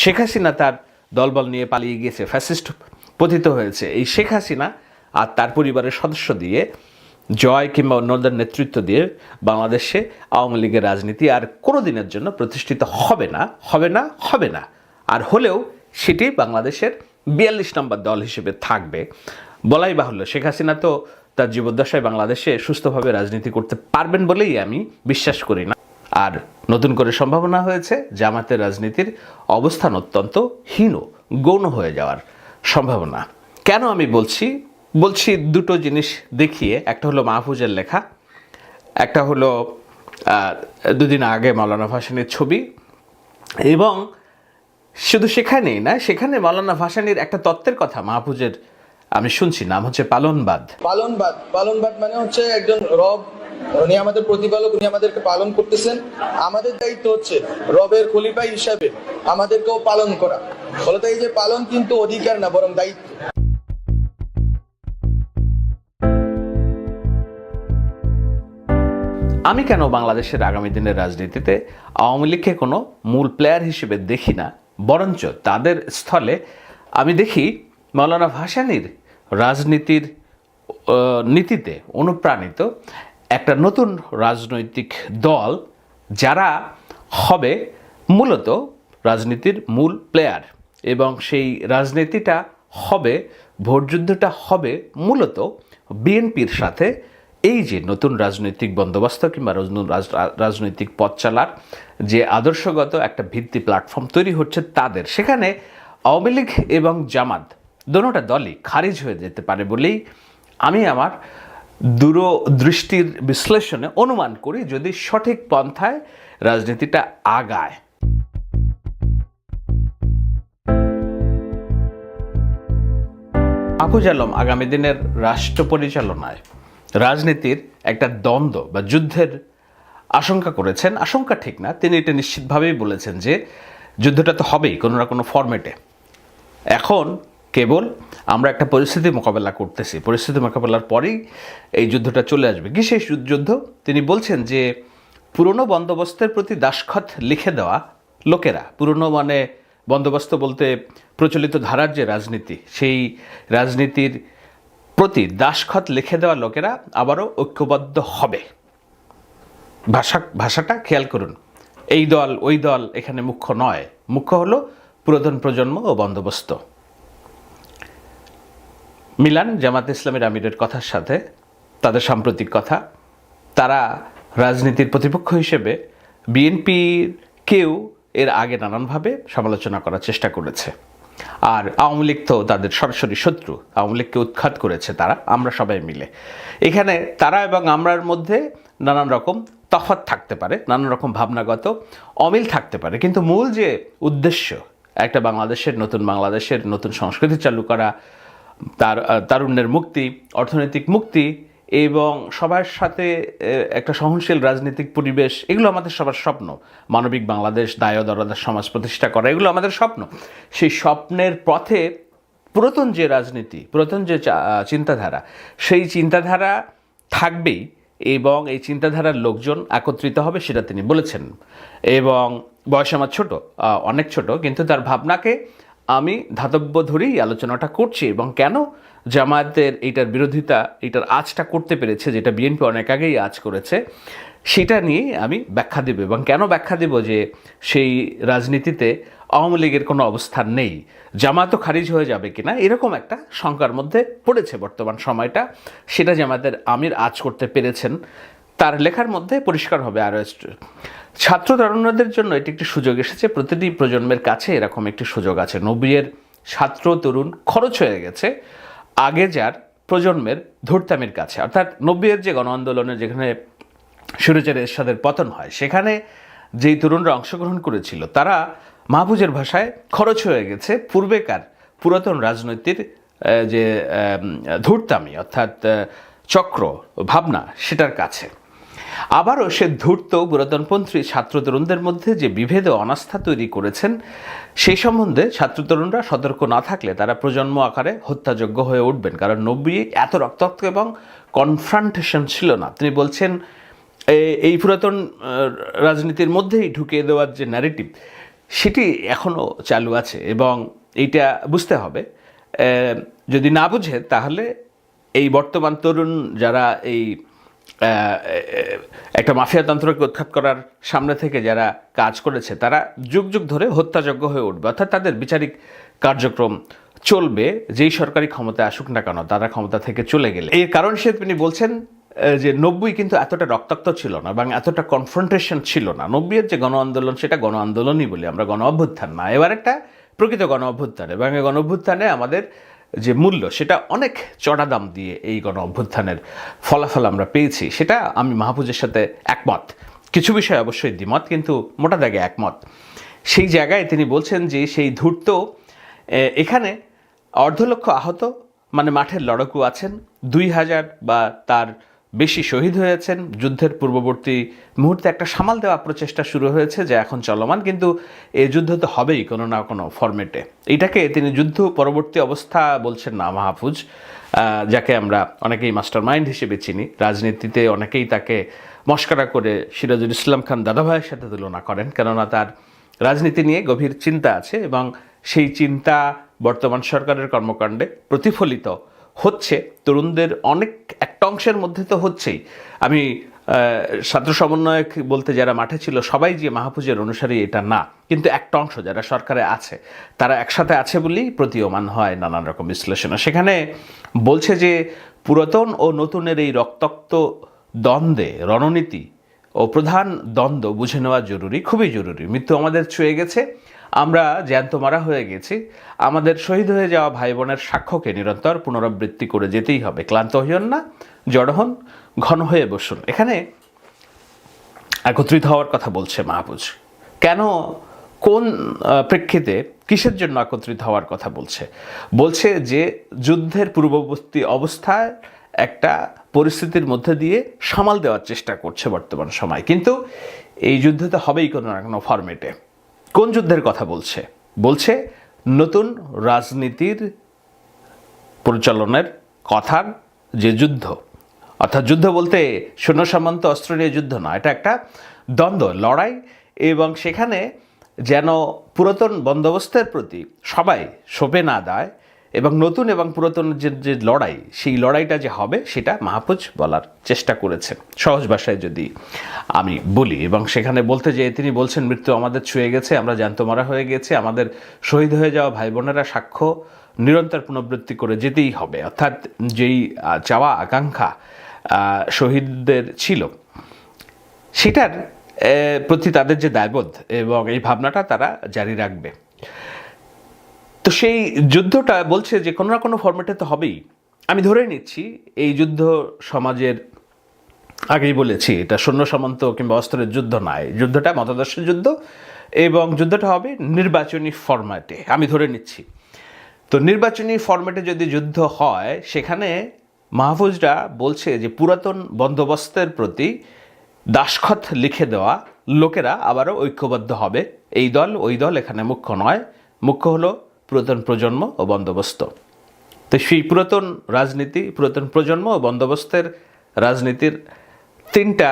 শেখ হাসিনা তার দলবল নিয়ে পালিয়ে গিয়েছে ফ্যাসিস্ট পতিত হয়েছে। এই শেখ হাসিনা আর তার পরিবারের সদস্য দিয়ে জয় কিংবা অন্যদের নেতৃত্ব দিয়ে বাংলাদেশে আওয়ামী লীগের রাজনীতি আর কোনো দিনের জন্য প্রতিষ্ঠিত হবে না হবে না হবে না। আর হলেও সেটি বাংলাদেশের বিয়াল্লিশ নম্বর দল হিসেবে থাকবে। বলাই বাহুল্য, শেখ হাসিনা তো তার জীবদ্দশায় বাংলাদেশে সুস্থভাবে রাজনীতি করতে পারবেন বলেই আমি বিশ্বাস করি না। আর নতুন করে সম্ভাবনা হয়েছে জামাতের রাজনীতির অবস্থান অত্যন্ত হীন গৌণ হয়ে যাওয়ার সম্ভাবনা। কেন আমি বলছি? বলছি দুটো জিনিস দেখিয়ে, একটা হলো মাহফুজের লেখা, একটা হলো দুদিন আগে মাওলানা ভাসানির ছবি এবং শুধু সেখানেই না, সেখানে মাওলানা ভাসানির একটা তত্ত্বের কথা মাহফুজের আমি শুনছি, নাম হচ্ছে পালনবাদ। পালনবাদ পালনবাদ মানে হচ্ছে একজন রব উনি আমাদের প্রতিপালক, উনি আমাদেরকে পালন করতেছেন। আমাদের দায়িত্ব হচ্ছে রবের খলিফা হিসাবে আমাদেরকেও পালন করা। ফলত এই যে পালন কিন্তু অধিকার না, বরং দায়িত্ব। আমি কেন বাংলাদেশের আগামী দিনের রাজনীতিতে আওয়ামী লীগকে কোনো মূল প্লেয়ার হিসেবে দেখি না, বরঞ্চ তাদের স্থলে আমি দেখি মৌলানা ভাসানির রাজনীতির নীতিতে অনুপ্রাণিত একটা নতুন রাজনৈতিক দল যারা হবে মূলত রাজনীতির মূল প্লেয়ার এবং সেই রাজনীতিটা হবে ভোটযুদ্ধটা হবে মূলত বিএনপির সাথে। এই যে নতুন রাজনৈতিক বন্দোবস্ত কিংবা রাজনৈতিক পথ চালার যে আদর্শগত একটা ভিত্তি প্ল্যাটফর্ম তৈরি হচ্ছে তাদের। সেখানে আওয়ামী লীগ এবং জামাত, দোনোটা দলই খারিজ হয়ে যেতে পারে বলেই আমি আমার দূরদৃষ্টির বিশ্লেষণে অনুমান করি যদি সঠিক পন্থায় রাজনীতিটা আগায়। আবুজ আলম আগামী দিনের রাষ্ট্র পরিচালনায় রাজনীতির একটা দ্বন্দ্ব বা যুদ্ধের আশঙ্কা করেছেন। আশঙ্কা ঠিক না, তিনি এটা নিশ্চিতভাবেই বলেছেন যে যুদ্ধটা তো হবেই কোনো না কোনো ফরম্যাটে এখন কেবল আমরা একটা পরিস্থিতি মোকাবেলা করতেছি। পরিস্থিতি মোকাবেলার পরেই এই যুদ্ধটা চলে আসবে। কি সেই যুদ্ধ? তিনি বলছেন যে, পুরনো বন্দোবস্তের প্রতি দাসখত লিখে দেওয়া লোকেরা, পুরনো মানে বন্দোবস্ত বলতে প্রচলিত ধারার যে রাজনীতি, সেই রাজনীতির প্রতি দাসখত লিখে দেওয়া লোকেরা আবারও ঐক্যবদ্ধ হবে। ভাষা, ভাষাটা খেয়াল করুন, এই দল, ওই দল এখানে মুখ্য নয়। মুখ্য হলো পুরাতন প্রজন্ম ও বন্দোবস্ত। মিলান জামাত ইসলামের আমিরের কথার সাথে তাদের সাম্প্রতিক কথা। তারা রাজনীতির প্রতিপক্ষ হিসেবে বিএনপির কেউ এর আগে নানানভাবে সমালোচনা করার চেষ্টা করেছে। আর আওয়ামী লীগ তো তাদের সরাসরি শত্রু, আওয়ামী লীগকে উৎখাত করেছে তারা, আমরা সবাই মিলে। এখানে তারা এবং আমরার মধ্যে নানান রকম তফাৎ থাকতে পারে নানান রকম ভাবনাগত অমিল থাকতে পারে, কিন্তু মূল যে উদ্দেশ্য, একটা বাংলাদেশের, নতুন বাংলাদেশের, নতুন সংস্কৃতি চালু করা তার তারুণ্যের মুক্তি, অর্থনৈতিক মুক্তি এবং সবার সাথে একটা সহনশীল রাজনৈতিক পরিবেশ, এগুলো আমাদের সবার স্বপ্ন। মানবিক বাংলাদেশ, দায় দরদার সমাজ প্রতিষ্ঠা করা, এগুলো আমাদের স্বপ্ন। সেই স্বপ্নের পথে পুরাতন যে রাজনীতি, পুরাতন যে চিন্তাধারা, সেই চিন্তাধারা থাকবেই এবং এই চিন্তাধারার লোকজন একত্রিত হবে, সেটা তিনি বলেছেন। এবং বয়স আমার ছোট অনেক ছোট, কিন্তু তার ভাবনাকে আমি ধাতব্য ধরেই আলোচনাটা করছি এবং কেন জামায়াতের এইটার বিরোধিতা, এইটার আজটা করতে পেরেছে, যেটা বিএনপি অনেক আগেই আজ করেছে, সেটা নিয়ে আমি ব্যাখ্যা দেব এবং কেন ব্যাখ্যা দেব যে সেই রাজনীতিতে আওয়ামী লীগের কোনো অবস্থান নেই জামাতও খারিজ হয়ে যাবে কিনা, এরকম একটা শঙ্কার মধ্যে পড়েছে বর্তমান সময়টা, সেটা জামাতের আমির আজ করতে পেরেছেন, তার লেখার মধ্যে পরিষ্কার হবে আরও ছাত্র তরুণদের জন্য এটি একটি সুযোগ এসেছে। প্রতিটি প্রজন্মের কাছে এরকম একটি সুযোগ আছে। নব্বইয়ের ছাত্র তরুণ খরচ হয়ে গেছে আগে যার প্রজন্মের ধূর্তামির কাছে। অর্থাৎ নব্বইয়ের যে গণ আন্দোলনের যেখানে সুরেচার এরশাদের পতন হয়, সেখানে যেই তরুণরা অংশগ্রহণ করেছিল, তারা মাহফুজের ভাষায় খরচ হয়ে গেছে পূর্বেকার পুরাতন রাজনৈতিক যে ধূর্তামি অর্থাৎ চক্র, ভাবনা, সেটার কাছে। আবারও সে ধূর্ত পুরাতনপন্থী ছাত্র তরুণদের মধ্যে যে বিভেদ ও অনাস্থা তৈরি করেছেন সেই সম্বন্ধে ছাত্র তরুণরা সতর্ক না থাকলে তারা প্রজন্ম আকারে হত্যাযোগ্য হয়ে উঠবেন। কারণ নব্বই এত রক্তাক্ত এবং কনফ্রান্টেশন ছিল না। তিনি বলছেন এই পুরাতন রাজনীতির মধ্যেই ঢুকিয়ে দেওয়ার যে ন্যারেটিভ সেটি এখনও চালু আছে এবং এইটা বুঝতে হবে। যদি না বুঝে, তাহলে এই বর্তমান তরুণ যারা এই একটা মাফিয়াতন্ত্রকে উৎখাত করার সামনে থেকে যারা কাজ করেছে, তারা যুগ যুগ ধরে হত্যাযোগ্য হয়ে উঠবে। অর্থাৎ তাদের বিচারিক কার্যক্রম চলবে, যেই সরকারি ক্ষমতা আসুক না কেন, তারা ক্ষমতা থেকে চলে গেলে। এর কারণ সে তিনি বলছেন যে নব্বই কিন্তু এতটা রক্তাক্ত ছিল না, এবং এতটা কনফ্রন্টেশন ছিল না। নব্বইয়ের যে গণ আন্দোলন, সেটা গণ আন্দোলনই বলি আমরা, গণ অভ্যুত্থান না। এবার একটা প্রকৃত গণ অভ্যুত্থান, এবং এই গণ অভ্যুত্থানে আমাদের যে মূল্য, সেটা অনেক চড়া দাম দিয়ে এই গণ অভ্যুত্থানের ফলাফল আমরা পেয়েছি। সেটা আমি মাহফুজের সাথে একমত। কিছু বিষয়ে অবশ্যই দ্বিমত, কিন্তু মোটা দাগে একমত। সেই জায়গায় তিনি বলছেন যে সেই ধূর্ত এখানে অর্ধলক্ষ আহত মানে মাঠের লড়কু আছেন। দুই হাজার বা তার বেশি শহীদ হয়েছেন। যুদ্ধের পূর্ববর্তী মুহূর্তে একটা সামাল দেওয়া প্রচেষ্টা শুরু হয়েছে যে এখন চলমান, কিন্তু এ যুদ্ধ তো হবেই কোনো না কোনো ফরম্যাটে। এটাকে তিনি যুদ্ধ পরবর্তী অবস্থা বলছেন না মাহফুজ যাকে আমরা অনেকেই মাস্টার মাইন্ড হিসেবে চিনি। রাজনীতিতে অনেকেই তাকে মস্করা করে সিরাজুল ইসলাম খান দাদাভাইয়ের সাথে তুলনা করেন, কেননা তার রাজনীতি নিয়ে গভীর চিন্তা আছে এবং সেই চিন্তা বর্তমান সরকারের কর্মকাণ্ডে প্রতিফলিত হচ্ছে, তরুণদের অনেক, একটা অংশের মধ্যে তো হচ্ছেই। আমি ছাত্র সমন্বয়ক বলতে যারা মাঠে ছিল, সবাই যে মাহফুজের অনুসারী এটা না। কিন্তু একটা অংশ যারা সরকারে আছে, তারা একসাথে আছে বলেই প্রতীয়মান হয় নানান রকম বিশ্লেষণ। সেখানে বলছে যে, পুরাতন ও নতুনের এই রক্তাক্ত দ্বন্দ্বে রণনীতি ও প্রধান দ্বন্দ্ব বুঝে নেওয়া জরুরি, খুবই জরুরি। মৃত্যু আমাদের ছুঁয়ে গেছে। আমরা জ্যান্ত মারা হয়ে গেছি। আমাদের শহীদ হয়ে যাওয়া ভাই বোনের সাক্ষ্যকে নিরন্তর পুনরাবৃত্তি করে যেতেই হবে। ক্লান্ত হইন না, জড় হন, ঘন হয়ে বসুন। এখানে একত্রিত হওয়ার কথা বলছে মাহফুজ কেন, কোন প্রেক্ষিতে কিসের জন্য একত্রিত হওয়ার কথা বলছে? বলছে যে যুদ্ধের পূর্ববর্তী অবস্থায় একটা পরিস্থিতির মধ্যে দিয়ে সামাল দেওয়ার চেষ্টা করছে বর্তমান সময়। কিন্তু এই যুদ্ধ তো হবেই কোনো না কোনো ফরম্যাটে কোন যুদ্ধের কথা বলছে? বলছে নতুন রাজনীতির পরিচালনের কথার যে যুদ্ধ। অর্থাৎ যুদ্ধ বলতে সৈন্য সামন্ত অস্ত্র নিয়ে যুদ্ধ না এটা একটা দ্বন্দ্ব, লড়াই এবং সেখানে যেন পুরাতন বন্দোবস্তের প্রতি সবাই শোপে না দেয় এবং নতুন এবং পুরাতন যে যে লড়াই, সেই লড়াইটা যে হবে, সেটা মাহফুজ বলার চেষ্টা করেছেন। সহজ ভাষায় যদি আমি বলি, এবং সেখানে বলতে যেয়ে তিনি বলছেন, মৃত্যু আমাদের ছুঁয়ে গেছে, আমরা মারা হয়ে গেছে, আমাদের শহীদ হয়ে যাওয়া ভাই বোনেরা সাক্ষ্য নিরন্তর পুনরাবৃত্তি করে যেতেই হবে। অর্থাৎ যেই চাওয়া, আকাঙ্ক্ষা শহীদদের ছিল, সেটার প্রতি তাদের যে দায়বোধ এবং এই ভাবনাটা তারা জারি রাখবে। তো সেই যুদ্ধটা বলছে যে কোনো না কোনো ফর্মেটে তো হবেই। আমি ধরে নিচ্ছি, এই যুদ্ধ সমাজের আগেই বলেছি, এটা সৈন্য সামন্ত কিংবা অস্ত্রের যুদ্ধ নয়। যুদ্ধটা মতাদর্শের যুদ্ধ এবং যুদ্ধটা হবে নির্বাচনী ফরম্যাটে আমি ধরে নিচ্ছি। তো নির্বাচনী ফরম্যাটে যদি যুদ্ধ হয়, সেখানে মাহফুজরা বলছে যে পুরাতন বন্দোবস্তের প্রতি দাসখত লিখে দেওয়া লোকেরা আবারও ঐক্যবদ্ধ হবে। এই দল, ওই দল এখানে মুখ্য নয়। মুখ্য হলো পুরাতন প্রজন্ম ও বন্দোবস্ত। তো সেই পুরাতন রাজনীতি, পুরাতন প্রজন্ম ও বন্দোবস্তের রাজনীতির তিনটা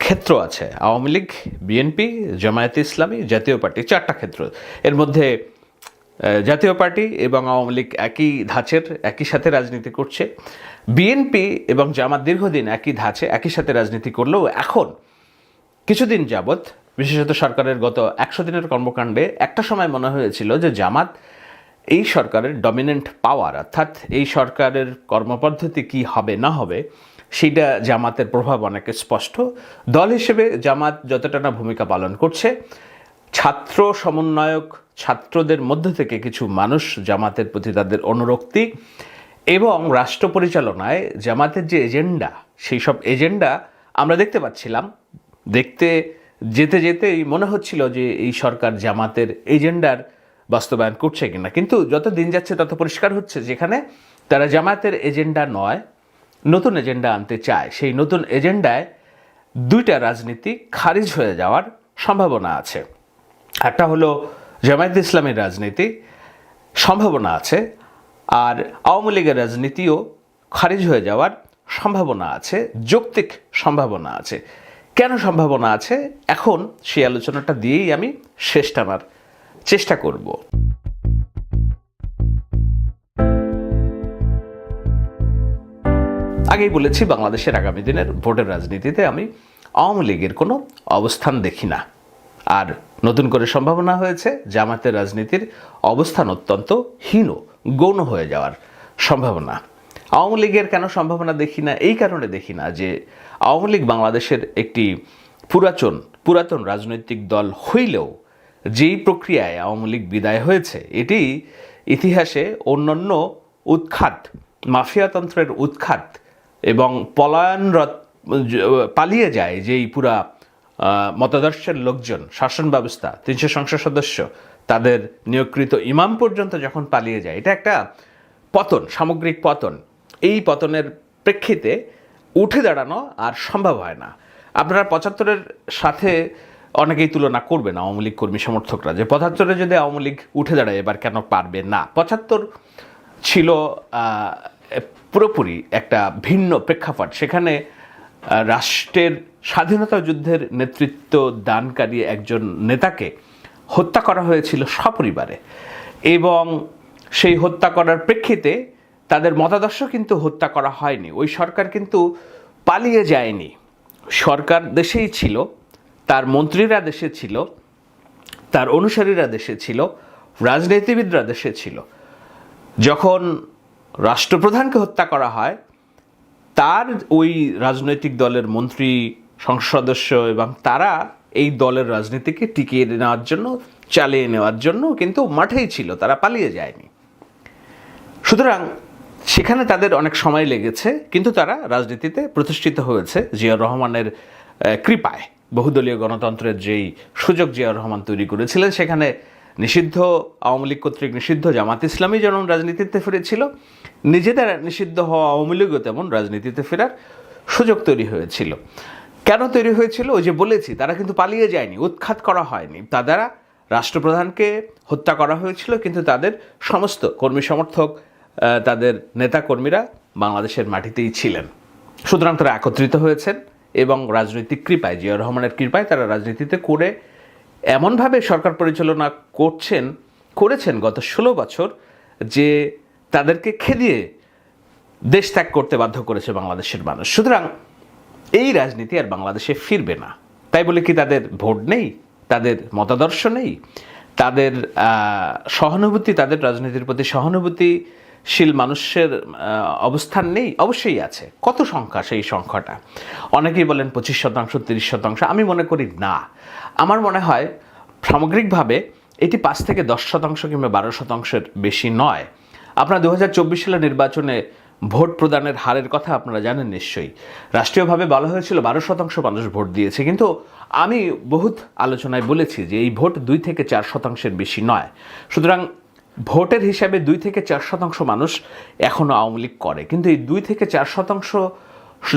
ক্ষেত্র আছে। আওয়ামী লীগ, বিএনপি, জামায়াতে ইসলামী জাতীয় পার্টি, চারটা ক্ষেত্র। এর মধ্যে জাতীয় পার্টি এবং আওয়ামী লীগ একই ধাঁচের, একই সাথে রাজনীতি করছে। বিএনপি এবং জামাত দীর্ঘদিন একই ধাঁচে, একই সাথে রাজনীতি করলেও এখন কিছুদিন যাবৎ, বিশেষত সরকারের গত একশো দিনের কর্মকাণ্ডে, একটা সময় মনে হয়েছিল যে জামাত এই সরকারের ডমিনেন্ট পাওয়ার অর্থাৎ এই সরকারের কর্মপদ্ধতি কি হবে, না হবে সেইটা জামাতের প্রভাব অনেক স্পষ্ট। দল হিসেবে জামাত যতটা না ভূমিকা পালন করছে, ছাত্র সমন্বয়ক ছাত্রদের মধ্যে থেকে কিছু মানুষ জামাতের প্রতি তাদের অনুরক্তি এবং রাষ্ট্র পরিচালনায় জামাতের যে এজেন্ডা, সেই সব এজেন্ডা আমরা দেখতে পাচ্ছিলাম। দেখতে, যেতে, যেতেই মনে হচ্ছিল যে এই সরকার জামাতের এজেন্ডার বাস্তবায়ন করছে কিনা। কিন্তু যত দিন যাচ্ছে, তত পরিষ্কার হচ্ছে যেখানে তারা জামায়াতের এজেন্ডা নয়, নতুন এজেন্ডা আনতে চায়। সেই নতুন এজেন্ডায় দুইটা রাজনীতি খারিজ হয়ে যাওয়ার সম্ভাবনা আছে। একটা হলো জামায়াত ইসলামের রাজনীতি সম্ভাবনা আছে, আর আওয়ামী লীগের রাজনীতিও খারিজ হয়ে যাওয়ার সম্ভাবনা আছে, যৌক্তিক সম্ভাবনা আছে। কেন সম্ভাবনা আছে? এখন সেই আলোচনাটা দিয়েই আমি শেষ টানার চেষ্টা করব। আগেই বলেছি, বাংলাদেশের আগামী দিনের ভোটের রাজনীতিতে আমি আওয়ামী লীগের কোনো অবস্থান দেখি না। আর নতুন করে সম্ভাবনা হয়েছে জামাতের রাজনীতির অবস্থান অত্যন্ত হীন গৌণ হয়ে যাওয়ার সম্ভাবনা। আওয়ামী লীগের কেন সম্ভাবনা দেখি না? এই কারণে দেখি না যে আওয়ামী লীগ বাংলাদেশের একটি পুরাতন পুরাতন রাজনৈতিক দল হইলেও যেই প্রক্রিয়ায় আওয়ামী লীগ বিদায় হয়েছে, এটি ইতিহাসে অন্যান্য উৎখাত, মাফিয়াতন্ত্রের উৎখাত এবং পলায়নরত, পালিয়ে যায় যেই পুরা মতাদর্শের লোকজন, শাসন ব্যবস্থা, তিনশো সংসদ সদস্য তাদের নিয়োগকৃত ইমাম পর্যন্ত যখন পালিয়ে যায়, এটা একটা পতন, সামগ্রিক পতন। এই পতনের প্রেক্ষিতে উঠে দাঁড়ানো আর সম্ভব হয় না। আপনারা পঁচাত্তরের সাথে অনেকেই তুলনা করবেন আওয়ামী লীগ কর্মী সমর্থকরা। যে পঁচাত্তরে যদি আওয়ামী লীগ উঠে দাঁড়ায়, এবার কেন পারবে না? পঁচাত্তর ছিল পুরোপুরি একটা ভিন্ন প্রেক্ষাপট। সেখানে রাষ্ট্রের স্বাধীনতা যুদ্ধের নেতৃত্ব দানকারী একজন নেতাকে হত্যা করা হয়েছিল সপরিবারে এবং সেই হত্যা করার প্রেক্ষিতে তাদের মতাদর্শ কিন্তু হত্যা করা হয়নি। ওই সরকার কিন্তু পালিয়ে যায়নি। সরকার দেশেই ছিল তার মন্ত্রীরা দেশে ছিল, তার অনুসারীরা দেশে ছিল, রাজনীতিবিদরা দেশে ছিল। যখন রাষ্ট্রপ্রধানকে হত্যা করা হয়, তার ওই রাজনৈতিক দলের মন্ত্রী সংসদ সদস্য এবং তারা এই দলের রাজনীতিকে টিকিয়ে নেওয়ার জন্য, চালিয়ে নেওয়ার জন্য কিন্তু মাঠেই ছিল, তারা পালিয়ে যায়নি। সুতরাং সেখানে তাদের অনেক সময় লেগেছে, কিন্তু তারা রাজনীতিতে প্রতিষ্ঠিত হয়েছে জিয়াউর রহমানের কৃপায়। বহুদলীয় গণতন্ত্রের যেই সুযোগ জিয়াউর রহমান তৈরি করেছিলেন, সেখানে নিষিদ্ধ, আওয়ামী লীগ কর্তৃক নিষিদ্ধ জামাত ইসলামী যেমন রাজনীতিতে ফিরেছিল, নিজেদের নিষিদ্ধ হওয়া আওয়ামী লীগও তেমন রাজনীতিতে ফেরার সুযোগ তৈরি হয়েছিল। কেন তৈরি হয়েছিল? ওই যে বলেছি, তারা কিন্তু পালিয়ে যায়নি, উৎখাত করা হয়নি। তাদের রাষ্ট্রপ্রধানকে হত্যা করা হয়েছিল, কিন্তু তাদের সমস্ত কর্মী সমর্থক তাদের নেতাকর্মীরা বাংলাদেশের মাটিতেই ছিলেন। সুতরাং তারা একত্রিত হয়েছেন। এবং রাজনৈতিক কৃপায় জিয়া রহমানের কৃপায় তারা রাজনীতিতে করে এমনভাবে সরকার পরিচালনা করছেন, করেছেন গত ষোলো বছর যে তাদেরকে খেদিয়ে দেশ ত্যাগ করতে বাধ্য করেছে বাংলাদেশের মানুষ। সুতরাং এই রাজনীতি আর বাংলাদেশে ফিরবে না। তাই বলে কি তাদের ভোট নেই? তাদের মতাদর্শ নেই? তাদের সহানুভূতি, তাদের রাজনীতির প্রতি সহানুভূতিশীল মানুষের অবস্থান নেই, অবশ্যই আছে। কত সংখ্যা সেই সংখ্যাটা? অনেকেই বলেন পঁচিশ শতাংশ, তিরিশ শতাংশ। আমি মনে করি না। আমার মনে হয় সামগ্রিকভাবে এটি পাঁচ থেকে দশ শতাংশ কিংবা বারো শতাংশের বেশি নয়। আপনার দু হাজার চব্বিশ সালের নির্বাচনে ভোট প্রদানের হারের কথা আপনারা জানেন নিশ্চয়ই। রাষ্ট্রীয়ভাবে বলা হয়েছিল বারো শতাংশ মানুষ ভোট দিয়েছে। কিন্তু আমি বহুত আলোচনায় বলেছি যে এই ভোট দুই থেকে চার শতাংশের বেশি নয়। সুতরাং ভোটের হিসাবে দুই থেকে চার শতাংশ মানুষ এখনও আওয়ামী লীগ করে। কিন্তু এই দুই থেকে চার শতাংশ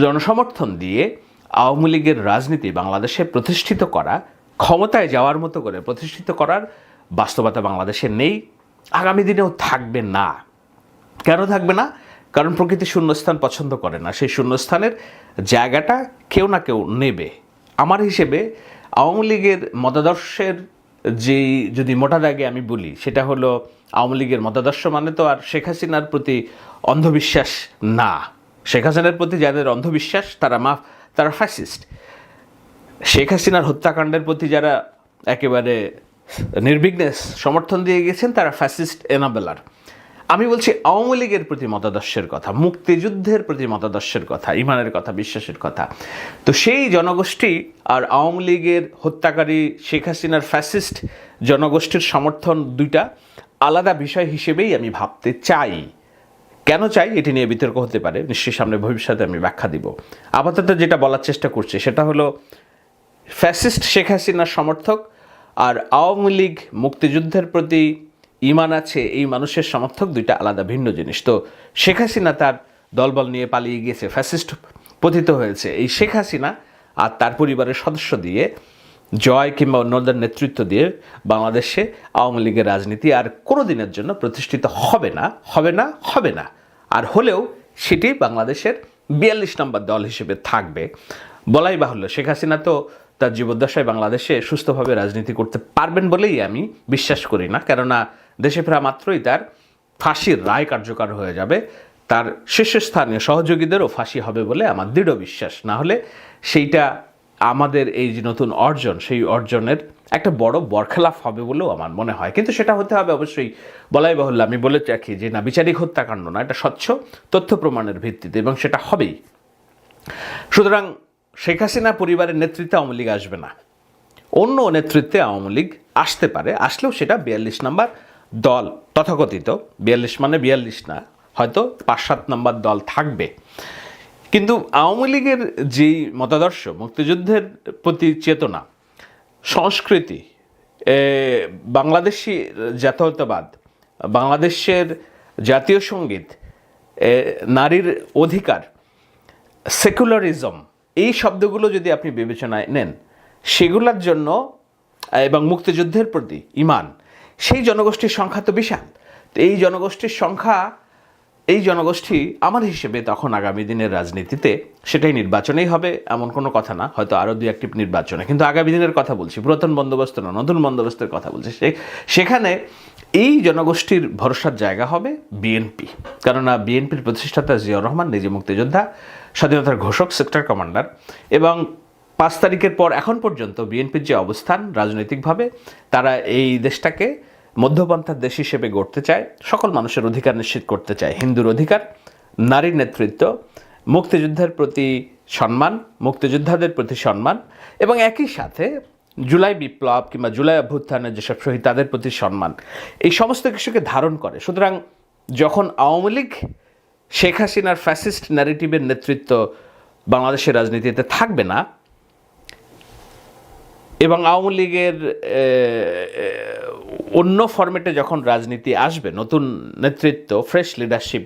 জনসমর্থন দিয়ে আওয়ামী লীগের রাজনীতি বাংলাদেশে প্রতিষ্ঠিত করা, ক্ষমতায় যাওয়ার মতো করে প্রতিষ্ঠিত করার বাস্তবতা বাংলাদেশে নেই। আগামী দিনেও থাকবে না। কেন থাকবে না? কারণ প্রকৃতি শূন্যস্থান পছন্দ করে না। সেই শূন্যস্থানের জায়গাটা কেউ না কেউ নেবে। আমার হিসেবে আওয়ামী লীগের মতাদর্শের যেই যদি মোটা দাগে আমি বলি, সেটা হলো আওয়ামী লীগের মতাদর্শ মানে তো আর শেখ হাসিনার প্রতি অন্ধবিশ্বাস না। শেখ হাসিনার প্রতি যাদের অন্ধবিশ্বাস, তারা মাফ, তারা ফ্যাসিস্ট শেখ হাসিনার হত্যাকাণ্ডের প্রতি যারা একেবারে নির্বিঘ্নে সমর্থন দিয়ে গেছেন, তারা ফ্যাসিস্ট এনাবেলার আমি বলছি আওয়ামী লীগের প্রতি মতাদর্শের কথা, মুক্তিযুদ্ধের প্রতি মতাদর্শের কথা, ইমানের কথা, বিশ্বাসের কথা। তো সেই জনগোষ্ঠী আর আওয়ামী লীগের হত্যাকারী শেখ হাসিনার ফ্যাসিস্ট জনগোষ্ঠীর সমর্থন দুইটা আলাদা বিষয় হিসেবেই আমি ভাবতে চাই। কেন চাই? এটি নিয়ে বিতর্ক হতে পারে। নিশ্চয়ই সামনে ভবিষ্যতে আমি ব্যাখ্যা দিব। আপাতত যেটা বলার চেষ্টা করছি, সেটা হলো ফ্যাসিস্ট শেখ হাসিনার সমর্থক আর আওয়ামী লীগ মুক্তিযুদ্ধের প্রতি ইমান আছে, এই মানুষের সমর্থক দুইটা আলাদা ভিন্ন জিনিস। তো শেখ হাসিনা তার দলবল নিয়ে পালিয়ে গিয়েছে ফ্যাসিস্ট পতিত হয়েছে। এই শেখ হাসিনা আর তার পরিবারের সদস্য দিয়ে জয় কিংবা অন্যদের নেতৃত্ব দিয়ে বাংলাদেশে আওয়ামী লীগের রাজনীতি আর কোনো দিনের জন্য প্রতিষ্ঠিত হবে না হবে না হবে না। আর হলেও সেটি বাংলাদেশের বিয়াল্লিশ নম্বর দল হিসেবে থাকবে। বলাই বাহুল্য, শেখ হাসিনা তো তার জীবদ্দশায় বাংলাদেশে সুস্থভাবে রাজনীতি করতে পারবেন বলেই আমি বিশ্বাস করি না। কেননা দেশে ফেরা মাত্রই তার ফাঁসির রায় কার্যকর হয়ে যাবে। তার শীর্ষস্থানীয় সহযোগীদেরও ফাঁসি হবে বলে আমার দৃঢ় বিশ্বাস। না হলে সেইটা আমাদের এই যে নতুন অর্জন, সেই অর্জনের একটা বড় বরখেলাফ হবে বলেও আমার মনে হয়। কিন্তু সেটা হতে হবে অবশ্যই বলাই বাহুল্য। আমি বলে রাখি যে না, বিচারিক হত্যাকাণ্ড না, এটা স্বচ্ছ তথ্য প্রমাণের ভিত্তিতে এবং সেটা হবেই। সুতরাং শেখ হাসিনা পরিবারের নেতৃত্বে আওয়ামী লীগ আসবে না। অন্য নেতৃত্বে আওয়ামী লীগ আসতে পারে। আসলেও সেটা বিয়াল্লিশ নাম্বার দল তথাকথিত, বিয়াল্লিশ মানে বিয়াল্লিশ না, হয়তো পাঁচ সাত নম্বর দল থাকবে। কিন্তু আওয়ামী লীগের যেই মতাদর্শ, মুক্তিযুদ্ধের প্রতি চেতনা, সংস্কৃতি বাংলাদেশি জাতীয়তাবাদ, বাংলাদেশের জাতীয় সংগীত নারীর অধিকার, সেকুলারিজম, এই শব্দগুলো যদি আপনি বিবেচনায় নেন, সেগুলোর জন্য, এবং মুক্তিযুদ্ধের প্রতি ইমান সেই জনগোষ্ঠীর সংখ্যা তো বিশাল। তো এই জনগোষ্ঠীর সংখ্যা, এই জনগোষ্ঠী আমার হিসেবে তখন আগামী দিনের রাজনীতিতে সেটাই নির্বাচনেই হবে, এমন কোনো কথা না, হয়তো আরও দুই একটি নির্বাচনে। কিন্তু আগামী দিনের কথা বলছি, পুরাতন বন্দোবস্ত না, নতুন বন্দোবস্তের কথা বলছি। সে, সেখানে এই জনগোষ্ঠীর ভরসার জায়গা হবে বিএনপি। কেননা বিএনপির প্রতিষ্ঠাতা জিয়াউর রহমান, নিজে মুক্তিযোদ্ধা, স্বাধীনতার ঘোষক, সেক্টর কমান্ডার এবং পাঁচ তারিখের পর এখন পর্যন্ত বিএনপির যে অবস্থান রাজনৈতিকভাবে, তারা এই দেশটাকে মধ্যপন্থার দেশ হিসেবে গড়তে চায়, সকল মানুষের অধিকার নিশ্চিত করতে চায়। হিন্দুর অধিকার, নারীর নেতৃত্ব, মুক্তিযুদ্ধের প্রতি সম্মান, মুক্তিযোদ্ধাদের প্রতি সম্মান এবং একই সাথে জুলাই বিপ্লব কিংবা জুলাই অভ্যুত্থানের যেসব শহীদ, তাদের প্রতি সম্মান। এই সমস্ত কিছুকে ধারণ করে। সুতরাং যখন আওয়ামী লীগ শেখ হাসিনার ফ্যাসিস্ট ন্যারেটিভের নেতৃত্ব বাংলাদেশের রাজনীতিতে থাকবে না এবং আওয়ামী লীগের অন্য ফরম্যাটে যখন রাজনীতি আসবে, নতুন নেতৃত্ব ফ্রেশ লিডারশিপ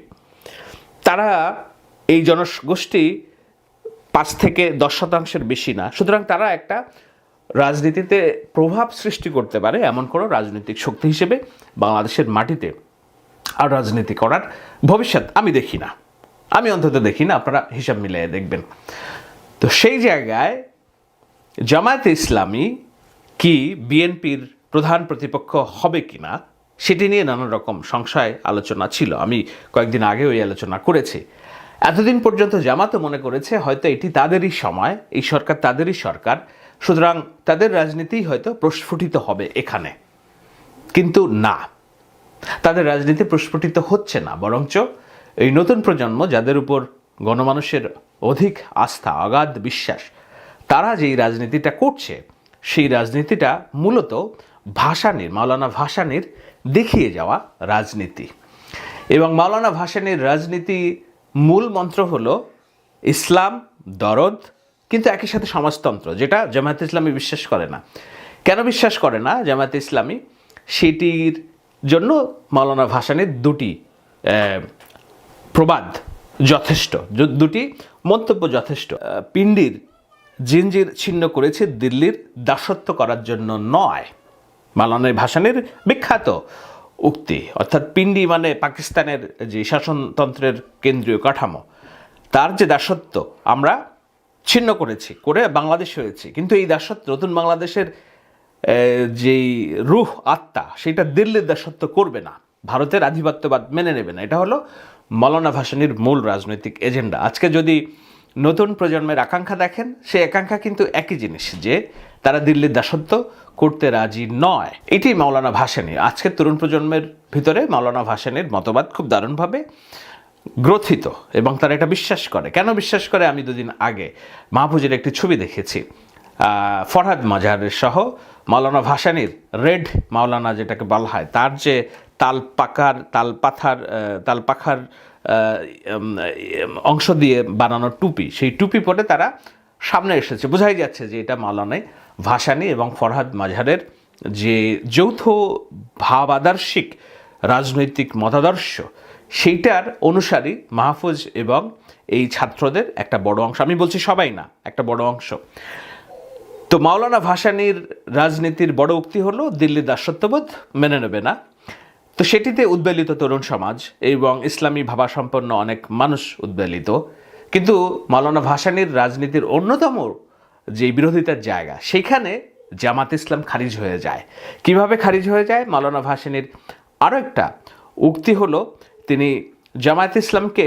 তারা এই জনগোষ্ঠী পাঁচ থেকে দশ শতাংশের বেশি না। সুতরাং তারা একটা রাজনীতিতে প্রভাব সৃষ্টি করতে পারে এমন কোনো রাজনৈতিক শক্তি হিসেবে বাংলাদেশের মাটিতে। আর রাজনীতি করার ভবিষ্যৎ আমি দেখি না। আমি অন্তত দেখি না, আপনারা হিসাব মিলিয়ে দেখবেন। তো সেই জায়গায় জামায়াতে ইসলামী কি বিএনপির প্রধান প্রতিপক্ষ হবে কিনা, সেটি নিয়ে নানা রকম সংশয় আলোচনা ছিল। আমি কয়েকদিন আগে ওই আলোচনা করেছি। এতদিন পর্যন্ত জামাতও মনে করেছে হয়তো এটি তাদেরই সময়, এই সরকার তাদেরই সরকার, সুতরাং তাদের রাজনীতিই হয়তো প্রস্ফুটিত হবে এখানে। কিন্তু না, তাদের রাজনীতি প্রস্ফুটিত হচ্ছে না, বরঞ্চ এই নতুন প্রজন্ম যাদের উপর গণমানুষের অধিক আস্থা অগাধ বিশ্বাস তারা যেই রাজনীতিটা করছে, সেই রাজনীতিটা মূলত ভাসানির, মাওলানা ভাসানির দেখিয়ে যাওয়া রাজনীতি। এবং মাওলানা ভাসানির রাজনীতি মূল মন্ত্র হলো ইসলাম, দরদ, কিন্তু একই সাথে সমাজতন্ত্র, যেটা জামায়াত ইসলামী বিশ্বাস করে না। কেন বিশ্বাস করে না জামায়াত ইসলামী? সেটির জন্য মাওলানা ভাসানির দুটি প্রবাদ যথেষ্ট দুটি মন্তব্য যথেষ্ট। পিণ্ডির জিনজির ছিন্ন করেছে দিল্লির দাসত্ব করার জন্য নয়। মালানের ভাসানের বিখ্যাত উক্তি, অর্থাৎ পিন্ডি মানে পাকিস্তানের যে শাসনতন্ত্রের কেন্দ্রীয় কাঠামো, তার যে দাসত্ব আমরা ছিন্ন করেছি, করে বাংলাদেশ হয়েছি। কিন্তু এই দাসত্ব, নতুন বাংলাদেশের যেই রুহ আত্মা, সেটা দিল্লির দাসত্ব করবে না। ভারতের আধিপত্যবাদ মেনে নেবে না। এটা হলো মৌলানা ভাসানির মূল রাজনৈতিক এজেন্ডা। আজকে যদি নতুন প্রজন্মের আকাঙ্ক্ষা দেখেন, সে আকাঙ্ক্ষা কিন্তু একই জিনিস যে তারা দিল্লির দাসত্ব করতে রাজি নয়। এটি মাওলানা ভাসানি। আজকের তরুণ প্রজন্মের ভিতরে মাওলানা ভাসানির মতবাদ খুব দারুণভাবে গ্রথিত এবং তারা এটা বিশ্বাস করে। কেন বিশ্বাস করে? আমি দুদিন আগে মাহফুজের একটি ছবি দেখেছি। ফরহাদ মাজারের সহ মাওলানা ভাসানির রেড মাওলানা যেটাকে বলা হয়, তার যে তাল পাকার, তাল পাথার তাল পাখার অংশ দিয়ে বানানো টুপি। সেই টুপি পরে তারা সামনে এসেছে। বোঝাই যাচ্ছে যে এটা মাওলানায় ভাসানি এবং ফরহাদ মাঝারের যে যৌথ ভাবাদর্শিক রাজনৈতিক মতাদর্শ, সেইটার অনুসারী মাহফুজ এবং এই ছাত্রদের একটা বড় অংশ। আমি বলছি সবাই না, একটা বড় অংশ। তো মাওলানা ভাসানির রাজনীতির বড় উক্তি হলো, দিল্লির দাসত্ববোধ মেনে নেবে না। তো সেটিতে উদ্বেলিত তরুণ সমাজ এবং ইসলামী ভাবাসম্পন্ন অনেক মানুষ উদ্বেলিত। কিন্তু মাওলানা ভাসানির রাজনীতির অন্যতম যে বিরোধিতার জায়গা, সেখানে জামাত ইসলাম খারিজ হয়ে যায়। কীভাবে খারিজ হয়ে যায়? মাওলানা ভাসানির আরও একটা উক্তি হলো, তিনি জামায়াত ইসলামকে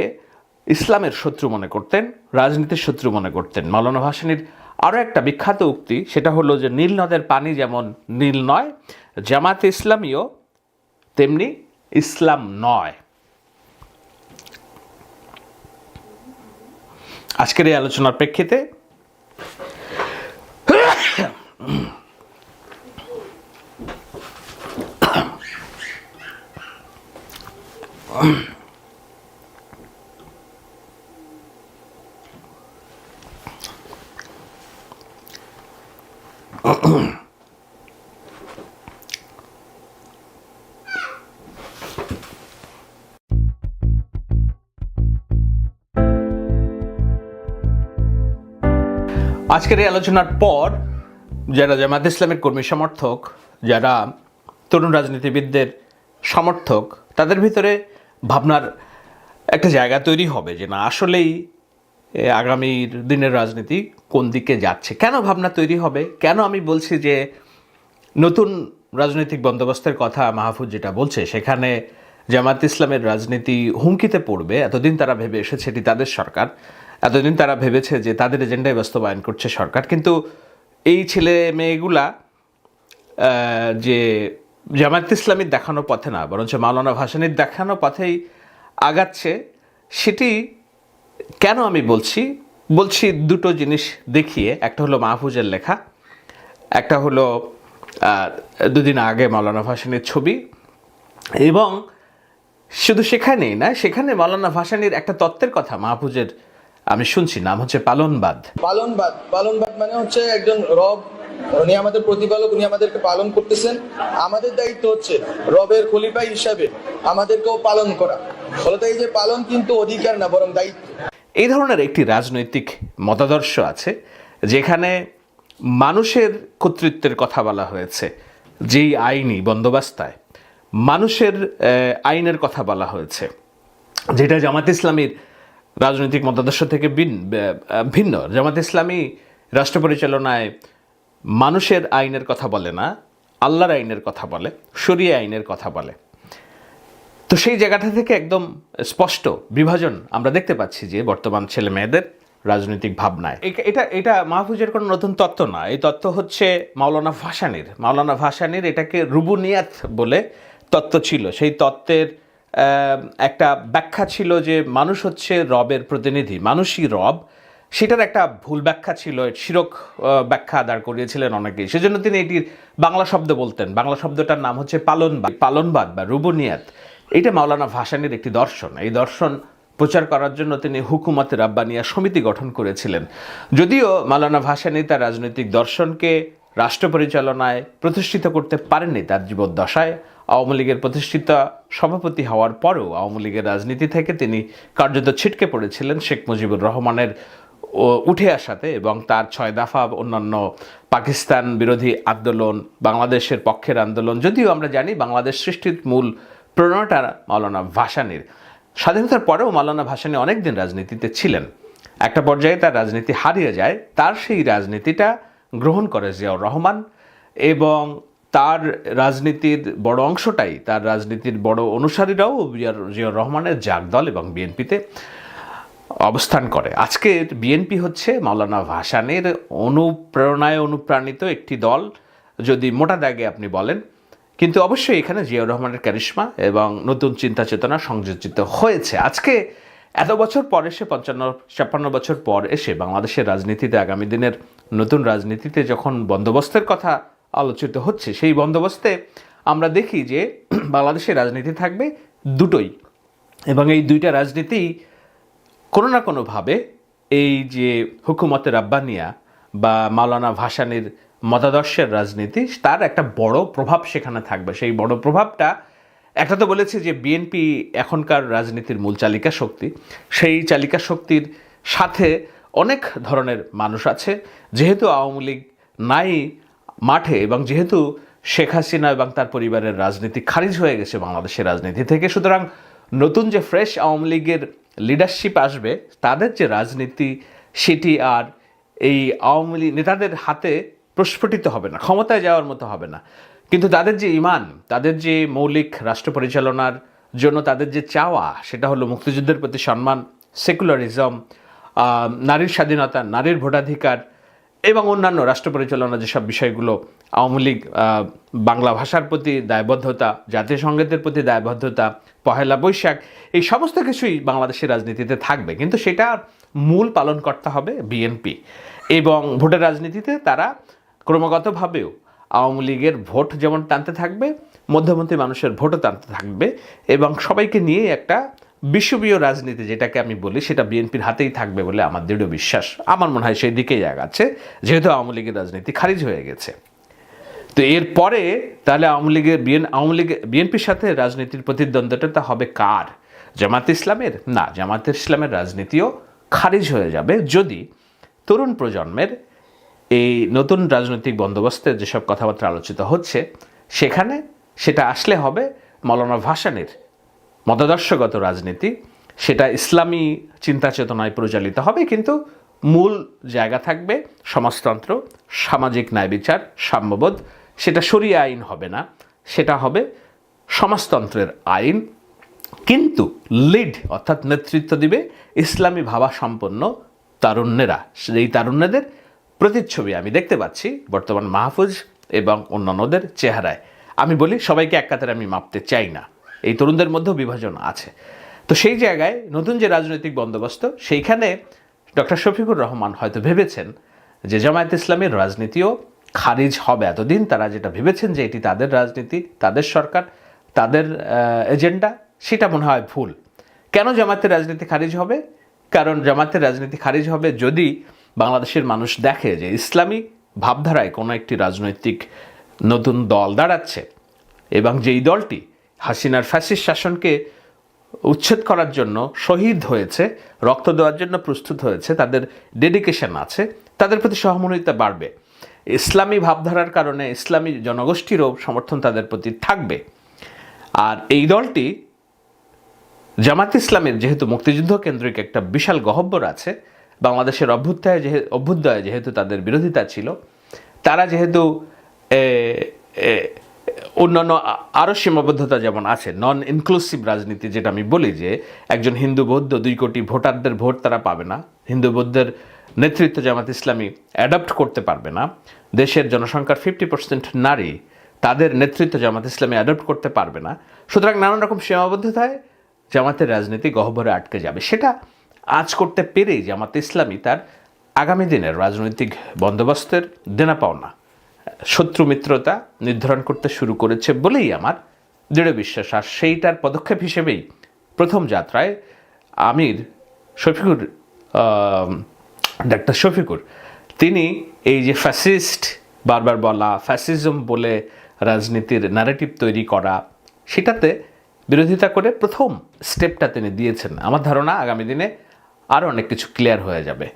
ইসলামের শত্রু মনে করতেন, রাজনীতির শত্রু মনে করতেন। মাওলানা ভাসানির আরও একটা বিখ্যাত উক্তি, সেটা হলো যে নীল নদের পানি যেমন নীল নয়, জামাত ইসলামীও তেমনি ইসলাম নয়। আজকের এই আলোচনার প্রেক্ষিতে আজকের এই আলোচনার পর যারা জামাত ইসলামের কর্মী সমর্থক, যারা তরুণ রাজনীতিবিদদের সমর্থক, তাদের ভিতরে ভাবনার একটা জায়গা তৈরি হবে যে, না, আসলেই আগামীর দিনের রাজনীতি কোন দিকে যাচ্ছে? কেন ভাবনা তৈরি হবে? কেন আমি বলছি যে, নতুন রাজনৈতিক বন্দোবস্তের কথা মাহফুজ যেটা বলছে, সেখানে জামাত ইসলামের রাজনীতি হুমকিতে পড়বে? এতদিন তারা ভেবে এসেছে এটি তাদের সরকার। এতদিন তারা ভেবেছে যে তাদের এজেন্ডায় বাস্তবায়ন করছে সরকার। কিন্তু এই ছেলে মেয়েগুলা যে জামায়াত ইসলামীর দেখানো পথে না, বরঞ্চ মাওলানা ভাসানির দেখানো পথেই আগাচ্ছে, সেটি কেন আমি বলছি? বলছি দুটো জিনিস দেখিয়ে। একটা হলো মাহফুজের লেখা, একটা হলো দুদিন আগে মাওলানা ভাসানির ছবি এবং শুধু সেখানেই না, সেখানে মাওলানা ভাসানির একটা তত্ত্বের কথা, মাহফুজের আমি শুনছি নাম হচ্ছে পালনবাদ। পালনবাদ। পালনবাদ মানে হচ্ছে একজন রব উনি আমাদের প্রতিপালক উনি আমাদেরকে পালন করতেছেন। আমাদের দায়িত্ব হচ্ছে রবের খলিফা হিসাবে আমাদেরকেও পালন করা। ফলত এই যে পালন কিন্তু অধিকার না বরং দায়িত্ব। এই ধরনের একটি রাজনৈতিক মতাদর্শ আছে যেখানে মানুষের কর্তৃত্বের কথা বলা হয়েছে যেই আইনি বন্দোবস্তায়। মানুষের আইনের কথা বলা হয়েছে যেটা জামাত ইসলামীর রাজনৈতিক মতাদর্শ থেকে ভিন- ভিন্ন। জামাত ইসলামী রাষ্ট্র পরিচালনায় মানুষের আইনের কথা বলে না, আল্লাহর আইনের কথা বলে, শরিয়া আইনের কথা বলে। তো সেই জায়গাটা থেকে একদম স্পষ্ট বিভাজন আমরা দেখতে পাচ্ছি যে বর্তমান ছেলে মেয়েদের রাজনৈতিক ভাবনায়। এটা এটা মাহফুজের কোনো নতুন তত্ত্ব না। এই তত্ত্ব হচ্ছে মাওলানা ভাসানির। মাওলানা ভাসানির এটাকে রুবুনিয়াত বলে তত্ত্ব ছিল। সেই তত্ত্বের একটা ব্যাখ্যা ছিল যে মানুষ হচ্ছে রবের প্রতিনিধি। মানুষই রব। সেটার একটা ভুল ব্যাখ্যা ছিল। শিরক ব্যাখ্যা দাঁড় করিয়েছিলেন অনেকেই। সেজন্য তিনি এটির বাংলা শব্দ বলতেন। বাংলা শব্দটার নাম হচ্ছে পালনবাদ পালনবাদ বা রুবুনিয়াত। এটা মাওলানা ভাসানির একটি দর্শন। এই দর্শন প্রচার করার জন্য তিনি হুকুমতে রাব্বানিয়া সমিতি গঠন করেছিলেন। যদিও মাওলানা ভাসানি তার রাজনৈতিক দর্শনকে রাষ্ট্র পরিচালনায় প্রতিষ্ঠিত করতে পারেননি তার জীবদ্দশায় আওয়ামী লীগের প্রতিষ্ঠিত সভাপতি হওয়ার পরেও আওয়ামী লীগের রাজনীতি থেকে তিনি কার্যত ছিটকে পড়েছিলেন শেখ মুজিবুর রহমানের উঠে আসাতে এবং তার ছয় দফা অন্যান্য পাকিস্তান বিরোধী আন্দোলন, বাংলাদেশের পক্ষের আন্দোলন, যদিও আমরা জানি বাংলাদেশ সৃষ্টির মূল প্রণয়টা মাওলানা ভাসানির। স্বাধীনতার পরেও মাওলানা ভাসানি অনেকদিন রাজনীতিতে ছিলেন। একটা পর্যায়ে তার রাজনীতি হারিয়ে যায়, তার সেই রাজনীতিটা গ্রহণ করে জিয়াউর রহমান এবং তার রাজনীতির বড় অংশটাই, তার রাজনীতির বড় অনুসারীরাও জিয়াউর রহমানের জাগদল এবং বিএনপিতে অবস্থান করে। আজকে বিএনপি হচ্ছে মাওলানা ভাসানের অনুপ্রেরণায় অনুপ্রাণিত একটি দল, যদি মোটা দাগে আপনি বলেন। কিন্তু অবশ্যই এখানে জিয়াউর রহমানের ক্যারিশমা এবং নতুন চিন্তা চেতনা সংযোজিত হয়েছে। আজকে এত বছর পর এসে, পঞ্চান্ন, ছাপ্পান্ন বছর পর এসে বাংলাদেশের রাজনীতিতে, আগামী দিনের নতুন রাজনীতিতে যখন বন্দোবস্তের কথা আলোচিত হচ্ছে। সেই বন্দোবস্তে আমরা দেখি যে বাংলাদেশের রাজনীতি থাকবে দুটোই এবং এই দুইটা রাজনীতি কোনো না কোনোভাবে এই যে হুকুমতে রাব্বানিয়া বা মাওলানা ভাসানির মতাদর্শের রাজনীতি, তার একটা বড় প্রভাব সেখানে থাকবে। সেই বড় প্রভাবটা, একটা তো বলেছি যে বিএনপি এখনকার রাজনীতির মূল চালিকা শক্তি। সেই চালিকা শক্তির সাথে অনেক ধরনের মানুষ আছে। যেহেতু আওয়ামী লীগ নাই মাঠে এবং যেহেতু শেখ হাসিনা এবং তার পরিবারের রাজনীতি খারিজ হয়ে গেছে বাংলাদেশের রাজনীতি থেকে, সুতরাং নতুন যে ফ্রেশ আওয়ামী লীগের লিডারশিপ আসবে, তাদের যে রাজনীতি, সেটি আর এই আওয়ামী লীগ নেতাদের হাতে প্রস্ফুটিত হবে না, ক্ষমতায় যাওয়ার মতো হবে না। কিন্তু তাদের যে ইমান, তাদের যে মৌলিক রাষ্ট্র পরিচালনার জন্য তাদের যে চাওয়া, সেটা হলো মুক্তিযুদ্ধের প্রতি সম্মান সেকুলারিজম নারীর স্বাধীনতা, নারীর ভোটাধিকার এবং অন্যান্য রাষ্ট্র পরিচালনা যেসব বিষয়গুলো আওয়ামী লীগ বাংলা ভাষার প্রতি দায়বদ্ধতা জাতীয় প্রতি দায়বদ্ধতা, পহেলা বৈশাখ, এই সমস্ত কিছুই বাংলাদেশের রাজনীতিতে থাকবে। কিন্তু সেটা মূল পালন করতে হবে বিএনপি। এবং ভোটের রাজনীতিতে তারা ক্রমাগতভাবেও আওয়ামী লীগের ভোট যেমন টানতে থাকবে মধ্যমন্ত্রী মানুষের ভোটও টানতে থাকবে এবং সবাইকে নিয়ে একটা বিশ্ববীয় রাজনীতি যেটাকে আমি বলি, সেটা বিএনপির হাতেই থাকবে বলে আমার দৃঢ় বিশ্বাস। আমার মনে হয় সেই দিকেই আগাচ্ছে, যেহেতু আওয়ামী লীগের রাজনীতি খারিজ হয়ে গেছে। তো এরপরে তাহলে আওয়ামী লীগের বিএন, আওয়ামী লীগ, বিএনপির সাথে রাজনীতির প্রতিদ্বন্দ্বিতা হবে কার? জামাত ইসলামের? না, জামাত ইসলামের রাজনীতিও খারিজ হয়ে যাবে যদি তরুণ প্রজন্মের এই নতুন রাজনৈতিক বন্দোবস্তের যেসব কথাবার্তা আলোচিত হচ্ছে, সেখানে সেটা আসলে হবে মৌলানা ভাসানের মতাদর্শগত রাজনীতি, সেটা ইসলামী চিন্তা চেতনায় পরিচালিত হবে, কিন্তু মূল জায়গা থাকবে সমাজতন্ত্র, সামাজিক ন্যায় বিচার, সাম্যবোধ, সেটা সরিয়ে আইন হবে না, সেটা হবে সমাজতন্ত্রের আইন, কিন্তু লিড অর্থাৎ নেতৃত্ব দিবে ইসলামী ভাবা সম্পন্ন তারুণ্যেরা। এই তারুণ্যদের প্রতিচ্ছবি আমি দেখতে পাচ্ছি বর্তমান মাহফুজ এবং অন্যান্যদের চেহারায়। আমি বলি, সবাইকে এক কাতারে আমি মাপতে চাই না। এই তরুণদের মধ্যেও বিভাজন আছে। তো সেই জায়গায় নতুন যে রাজনৈতিক বন্দোবস্ত, সেইখানে ডক্টর শফিকুর রহমান হয়তো ভেবেছেন যে জামায়াত ইসলামের রাজনীতিও খারিজ হবে এতদিন। তারা যেটা ভেবেছেন যে এটি তাদের রাজনীতি, তাদের সরকার, তাদের এজেন্ডা, সেটা মনে হয় ভুল। কেন জামাতের রাজনীতি খারিজ হবে? কারণ জামাতের রাজনীতি খারিজ হবে যদি বাংলাদেশের মানুষ দেখে যে ইসলামী ভাবধারায় কোনো একটি রাজনৈতিক নতুন দল দাঁড়াচ্ছে এবং যেই দলটি হাসিনার ফ্যাসিস্ট শাসনকে উচ্ছেদ করার জন্য শহীদ হয়েছে, রক্ত দেওয়ার জন্য প্রস্তুত হয়েছে, তাদের ডেডিকেশন আছে, তাদের প্রতি সহমর্মিতা বাড়বে। ইসলামী ভাবধারার কারণে ইসলামী জনগোষ্ঠীরও সমর্থন তাদের প্রতি থাকবে। আর এই দলটি জামাত ইসলামের যেহেতু মুক্তিযুদ্ধ কেন্দ্রিক একটা বিশাল গহব্বর আছে, বাংলাদেশের অভ্যুত্থায় যেহে, অভ্যুদয়ে যেহেতু তাদের বিরোধিতা ছিল, তারা যেহেতু অন্যান্য আরও সীমাবদ্ধতা যেমন আছে নন ইনক্লুসিভ রাজনীতি যেটা আমি বলি যে, একজন হিন্দু বৌদ্ধ দুই কোটি ভোটারদের ভোট তারা পাবে না। হিন্দু বৌদ্ধের নেতৃত্ব জামাত ইসলামী অ্যাডপ্ট করতে পারবে না। দেশের জনসংখ্যার ফিফটি পার্সেন্ট নারী তাদের নেতৃত্ব জামাত ইসলামী অ্যাডপ্ট করতে পারবে না। সুতরাং নানান রকম সীমাবদ্ধতায় জামাতের রাজনীতি গহ্বরে আটকে যাবে। সেটা আজ করতে পেরেই জামাত ইসলামী তার আগামী দিনের রাজনৈতিক বন্দোবস্তের দেনা পাওনা। শত্রু মিত্রতা নির্ধারণ করতে শুরু করেছে বলেই আমার দৃঢ় বিশ্বাস। আর সেইটার পদক্ষেপ হিসেবেই প্রথম যাত্রায় আমির শফিকুর ডাক্তার শফিকুর, তিনি এই যে ফ্যাসিস্ট বারবার বলা ফ্যাসিজম বলে রাজনীতির ন্যারেটিভ তৈরি করা, সেটাতে বিরোধিতা করে প্রথম স্টেপটা তিনি দিয়েছেন। আমার ধারণা আগামী দিনে আরও অনেক কিছু ক্লিয়ার হয়ে যাবে।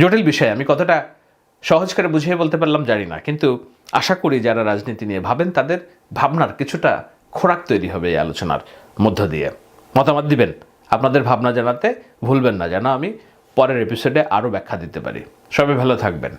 জটিল বিষয়, আমি কতটা সহজ করে বুঝিয়ে বলতে পারলাম জানি না, কিন্তু আশা করি যারা রাজনীতি নিয়ে ভাবেন, তাদের ভাবনার কিছুটা খোরাক তৈরি হবে এই আলোচনার মধ্য দিয়ে। মতামত দিবেন, আপনাদের ভাবনা জানাতে ভুলবেন না, যেন আমি পরের এপিসোডে আরও ব্যাখ্যা দিতে পারি। সবাই ভালো থাকবেন।